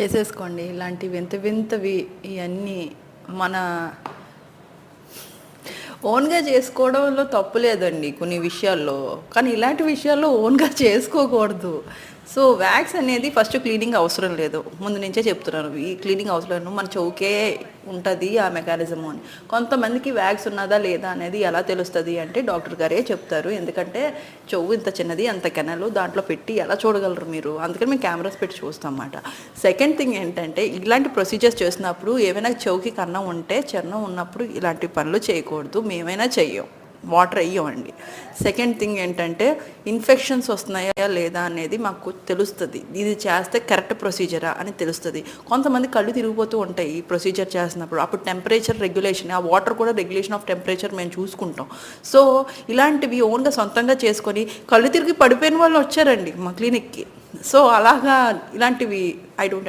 చేసేసుకోండి. ఇలాంటి వింత వింతవి ఇవన్నీ మన ఓన్గా చేసుకోవడంలో తప్పు లేదండి కొన్ని విషయాల్లో. కానీ ఇలాంటి విషయాల్లో ఓన్గా చేసుకోకూడదు. సో వ్యాక్స్ అనేది ఫస్ట్ క్లీనింగ్ అవసరం లేదు. ముందు నుంచే చెప్తున్నాను. ఈ క్లీనింగ్ అవసరం లేదు. మన చౌకే ఉంటుంది ఆ మెకానిజం అని. కొంతమందికి వ్యాక్స్ ఉన్నదా లేదా అనేది ఎలా తెలుస్తుంది అంటే డాక్టర్ గారే చెప్తారు. ఎందుకంటే చెవు ఇంత చిన్నది అంత కెనలు దాంట్లో పెట్టి ఎలా చూడగలరు మీరు? అందుకని మేము కెమెరాస్ పెట్టి చూస్తాం అన్నమాట సెకండ్ థింగ్ ఏంటంటే ఇలాంటి ప్రొసీజర్స్ చేసినప్పుడు ఏమైనా చెవుకి కన్నం ఉంటే చిన్నం ఉన్నప్పుడు ఇలాంటి పనులు చేయకూడదు. మేమైనా చెయ్యం. వాటర్ వేయమండి. సెకండ్ థింగ్ ఏంటంటే ఇన్ఫెక్షన్స్ వస్తున్నాయా లేదా అనేది మాకు తెలుస్తుంది. ఇది చేస్తే కరెక్ట్ ప్రొసీజరా అని తెలుస్తుంది. కొంతమంది కళ్ళు తిరిగిపోతూ ఉంటాయి ఈ ప్రొసీజర్ చేసినప్పుడు అప్పుడు టెంపరేచర్ రెగ్యులేషన్ ఆ వాటర్ కూడా రెగ్యులేషన్ ఆఫ్ టెంపరేచర్ మేము చూసుకుంటాం. సో ఇలాంటివి ఓన్గా సొంతంగా చేసుకొని కళ్ళు తిరిగి పడిపోయిన వాళ్ళు వచ్చారండి మా క్లినిక్కి సో అలాగా ఇలాంటివి ఐ డోంట్